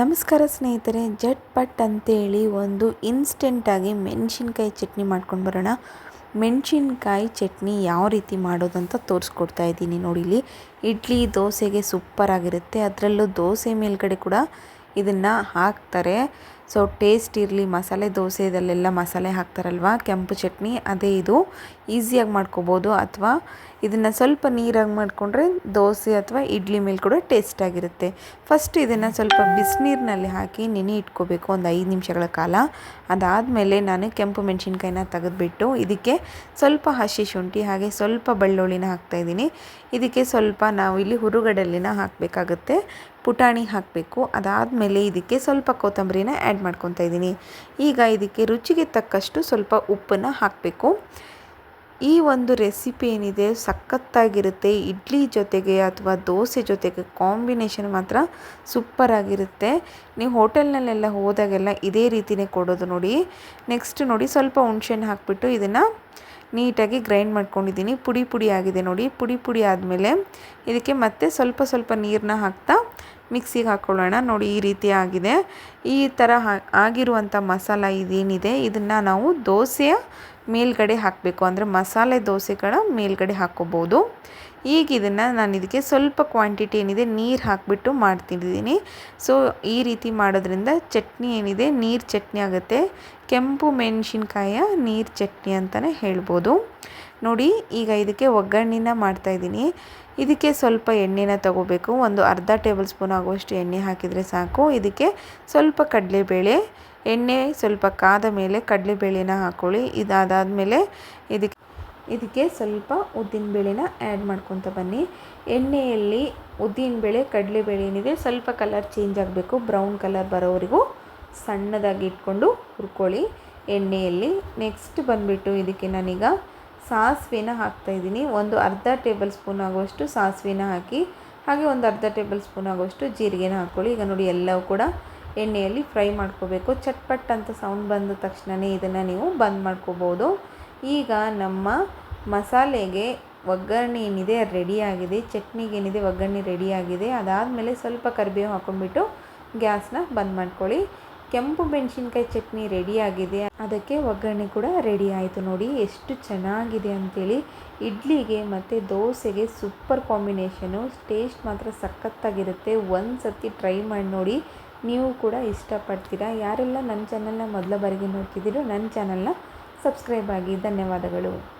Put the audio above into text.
ನಮಸ್ಕಾರ ಸ್ನೇಹಿತರೆ ಜಟ್ ಪಟ್ ಅಂತೇಳಿ ಒಂದು ಇನ್ಸ್ಟೆಂಟಾಗಿ ಮೆಣಸಿನ್ಕಾಯಿ ಚಟ್ನಿ ಮಾಡ್ಕೊಂಡು ಬರೋಣ. ಮೆಣಸಿನ್ಕಾಯಿ ಚಟ್ನಿ ಯಾವ ರೀತಿ ಮಾಡೋದು ಅಂತ ತೋರಿಸ್ಕೊಡ್ತಾ ಇದ್ದೀನಿ ನೋಡಿ ಇಲ್ಲಿ. ಇಡ್ಲಿ, ದೋಸೆಗೆ ಸೂಪರಾಗಿರುತ್ತೆ ಅದರಲ್ಲೂ ದೋಸೆ ಮೇಲ್ಗಡೆ ಕೂಡ ಇದನ್ನು ಹಾಕ್ತಾರೆ. ಸೊ ಟೇಸ್ಟ್ ಇರಲಿ, ಮಸಾಲೆ ದೋಸೆದಲ್ಲೆಲ್ಲ ಮಸಾಲೆ ಹಾಕ್ತಾರಲ್ವ? ಕೆಂಪು ಚಟ್ನಿ, ಅದೇ ಇದು. ಈಸಿಯಾಗಿ ಮಾಡ್ಕೋಬೋದು. ಅಥವಾ ಇದನ್ನು ಸ್ವಲ್ಪ ನೀರಾಗಿ ಮಾಡಿಕೊಂಡ್ರೆ ದೋಸೆ ಅಥವಾ ಇಡ್ಲಿ ಮೇಲೆ ಕೂಡ ಟೇಸ್ಟಾಗಿರುತ್ತೆ ಫಸ್ಟ್ ಇದನ್ನು ಸ್ವಲ್ಪ ಬಿಸಿನೀರಿನಲ್ಲಿ ಹಾಕಿ ನೆನೆ ಇಟ್ಕೋಬೇಕು. ಒಂದು ಐದು ನಿಮಿಷಗಳ ಕಾಲ. ಅದಾದಮೇಲೆ ನಾನು ಕೆಂಪು ಮೆಣಸಿನ್ಕಾಯಿನ ತೆಗೆದುಬಿಟ್ಟು ಇದಕ್ಕೆ ಸ್ವಲ್ಪ ಹಸಿ ಶುಂಠಿ ಹಾಗೆ ಸ್ವಲ್ಪ ಬೆಳ್ಳುಳ್ಳಿನ ಹಾಕ್ತಾಯಿದ್ದೀನಿ ಇದಕ್ಕೆ ಸ್ವಲ್ಪ ನಾವು ಇಲ್ಲಿ ಹುರುಗಡಲೆನ ಹಾಕಬೇಕಾಗುತ್ತೆ. ಪುಟಾಣಿ ಹಾಕಬೇಕು. ಅದಾದಮೇಲೆ ಇದಕ್ಕೆ ಸ್ವಲ್ಪ ಕೊತ್ತಂಬರಿನ ಆ್ಯಡ್ ಮಾಡ್ಕೊತಾ ಇದ್ದೀನಿ. ಈಗ ಇದಕ್ಕೆ ರುಚಿಗೆ ತಕ್ಕಷ್ಟು ಸ್ವಲ್ಪ ಉಪ್ಪನ್ನು ಹಾಕಬೇಕು. ಈ ಒಂದು ರೆಸಿಪಿ ಏನಿದೆ, ಸಖತ್ತಾಗಿರುತ್ತೆ. ಇಡ್ಲಿ ಜೊತೆಗೆ ಅಥವಾ ದೋಸೆ ಜೊತೆಗೆ ಕಾಂಬಿನೇಷನ್ ಮಾತ್ರ ಸೂಪರಾಗಿರುತ್ತೆ. ನೀವು ಹೋಟೆಲ್ನಲ್ಲೆಲ್ಲ ಹೋದಾಗೆಲ್ಲ ಇದೇ ರೀತಿಯೇ ಕೊಡೋದು ನೋಡಿ. ನೆಕ್ಸ್ಟ್ ನೋಡಿ ಸ್ವಲ್ಪ ಹುಣ್ಸೆಹಣ್ಣು ಹಾಕಿಬಿಟ್ಟು ಇದನ್ನು ನೀಟಾಗಿ ಗ್ರೈಂಡ್ ಮಾಡ್ಕೊಂಡಿದ್ದೀನಿ. ಪುಡಿ ಪುಡಿ ಆಗಿದೆ ನೋಡಿ. ಪುಡಿ ಪುಡಿ ಆದಮೇಲೆ ಇದಕ್ಕೆ ಮತ್ತೆ ಸ್ವಲ್ಪ ಸ್ವಲ್ಪ ನೀರನ್ನ ಹಾಕ್ತಾ ಮಿಕ್ಸಿಗೆ ಹಾಕ್ಕೊಳ್ಳೋಣ ನೋಡಿ, ಈ ರೀತಿ ಆಗಿದೆ. ಈ ಥರ ಆಗಿರುವಂಥ ಮಸಾಲ ಇದೇನಿದೆ? ಇದನ್ನು ನಾವು ದೋಸೆಯ ಮೇಲ್ಗಡೆ ಹಾಕಬೇಕು. ಅಂದರೆ ಮಸಾಲೆ ದೋಸೆಗಳ ಮೇಲ್ಗಡೆ ಹಾಕ್ಕೋಬೋದು. ಈಗ ಇದನ್ನು ನಾನು ಇದಕ್ಕೆ ಸ್ವಲ್ಪ ಕ್ವಾಂಟಿಟಿ ಏನಿದೆ ನೀರು ಹಾಕಿಬಿಟ್ಟು ಮಾಡ್ತಿದ್ದೀನಿ. ಸೊ ಈ ರೀತಿ ಮಾಡೋದ್ರಿಂದ ಚಟ್ನಿ ಏನಿದೆ ನೀರು ಚಟ್ನಿ ಆಗುತ್ತೆ. ಕೆಂಪು ಮೆಣಸಿನ್ಕಾಯಿಯ ನೀರು ಚಟ್ನಿ ಅಂತಲೇ ಹೇಳ್ಬೋದು. ನೋಡಿ, ಈಗ ಇದಕ್ಕೆ ಒಗ್ಗರಣೆನ ಮಾಡ್ತಾಯಿದ್ದೀನಿ ಇದಕ್ಕೆ ಸ್ವಲ್ಪ ಎಣ್ಣೆನ ತಗೋಬೇಕು. ಒಂದು ಅರ್ಧ ಟೇಬಲ್ ಸ್ಪೂನ್ ಆಗುವಷ್ಟು ಎಣ್ಣೆ ಹಾಕಿದರೆ ಸಾಕು. ಇದಕ್ಕೆ ಸ್ವಲ್ಪ ಕಡಲೆಬೇಳೆ, ಎಣ್ಣೆ, ಸ್ವಲ್ಪ ಕಾದ ಮೇಲೆ ಕಡಲೆಬೇಳೆನ ಹಾಕ್ಕೊಳ್ಳಿ ಇದಾದಾದಮೇಲೆ ಇದಕ್ಕೆ ಇದಕ್ಕೆ ಸ್ವಲ್ಪ ಉದ್ದಿನಬೇಳೆನ ಆ್ಯಡ್ ಮಾಡ್ಕೊತ ಬನ್ನಿ. ಎಣ್ಣೆಯಲ್ಲಿ ಉದ್ದಿನಬೇಳೆ ಕಡಲೆಬೇಳೆ ಏನಿದೆ ಸ್ವಲ್ಪ ಕಲರ್ ಚೇಂಜ್ ಆಗಬೇಕು. ಬ್ರೌನ್ ಕಲರ್ ಬರೋವರೆಗೂ ಸಣ್ಣದಾಗಿ ಇಟ್ಕೊಂಡು ಹುರ್ಕೊಳ್ಳಿ. ಎಣ್ಣೆಯಲ್ಲಿ ನೆಕ್ಸ್ಟ್ ಬಂದುಬಿಟ್ಟು ಇದಕ್ಕೆ ನಾನೀಗ ಸಾಸಿವೆನ ಹಾಕ್ತಾಯಿದ್ದೀನಿ ಒಂದು ಅರ್ಧ ಟೇಬಲ್ ಸ್ಪೂನ್ ಆಗುವಷ್ಟು ಸಾಸಿವೆನ ಹಾಕಿ, ಹಾಗೆ ಒಂದು ಅರ್ಧ ಟೇಬಲ್ ಸ್ಪೂನ್ ಆಗುವಷ್ಟು ಜೀರಿಗೆನ ಹಾಕ್ಕೊಳ್ಳಿ ಈಗ ನೋಡಿ ಎಲ್ಲವೂ ಕೂಡ ಎಣ್ಣೆಯಲ್ಲಿ ಫ್ರೈ ಮಾಡ್ಕೋಬೇಕು. ಚಟ್ಪಟ್ ಅಂತ ಸೌಂಡ್ ಬಂದ ತಕ್ಷಣವೇ ಇದನ್ನು ನೀವು ಬಂದ್ ಮಾಡ್ಕೋಬೋದು ಈಗ ನಮ್ಮ ಮಸಾಲೆಗೆ ಒಗ್ಗರಣೆ ಏನಿದೆ ರೆಡಿಯಾಗಿದೆ, ಚಟ್ನಿಗೆ ಏನಿದೆ ಒಗ್ಗರಣೆ ರೆಡಿಯಾಗಿದೆ, ಅದಾದಮೇಲೆ ಸ್ವಲ್ಪ ಕರಿಬೇವು ಹಾಕೊಂಡ್ಬಿಟ್ಟು ಗ್ಯಾಸ್ನ ಬಂದ್ ಮಾಡ್ಕೊಳ್ಳಿ. ಕೆಂಪು ಮೆಣಸಿನ್ಕಾಯಿ ಚಟ್ನಿ ರೆಡಿಯಾಗಿದೆ, ಅದಕ್ಕೆ ಒಗ್ಗರಣೆ ಕೂಡ ರೆಡಿ ಆಯಿತು ನೋಡಿ, ಎಷ್ಟು ಚೆನ್ನಾಗಿದೆ ಅಂಥೇಳಿ ಇಡ್ಲಿಗೆ ಮತ್ತು ದೋಸೆಗೆ ಸೂಪರ್ ಕಾಂಬಿನೇಷನು, ಟೇಸ್ಟ್ ಮಾತ್ರ ಸಖತ್ತಾಗಿರುತ್ತೆ ಒಂದು ಸತಿ ಟ್ರೈ ಮಾಡಿ ನೋಡಿ, ನೀವು ಕೂಡ ಇಷ್ಟಪಡ್ತೀರಾ. ಯಾರೆಲ್ಲ ನನ್ನ ಚಾನಲ್ನ ಮೊದಲ ಬಾರಿಗೆ ನೋಡ್ತಿದ್ದೀರೋ, ನನ್ನ ಚಾನಲ್ನ ಸಬ್ಸ್ಕ್ರೈಬ್ ಆಗಿ, ಧನ್ಯವಾದಗಳು.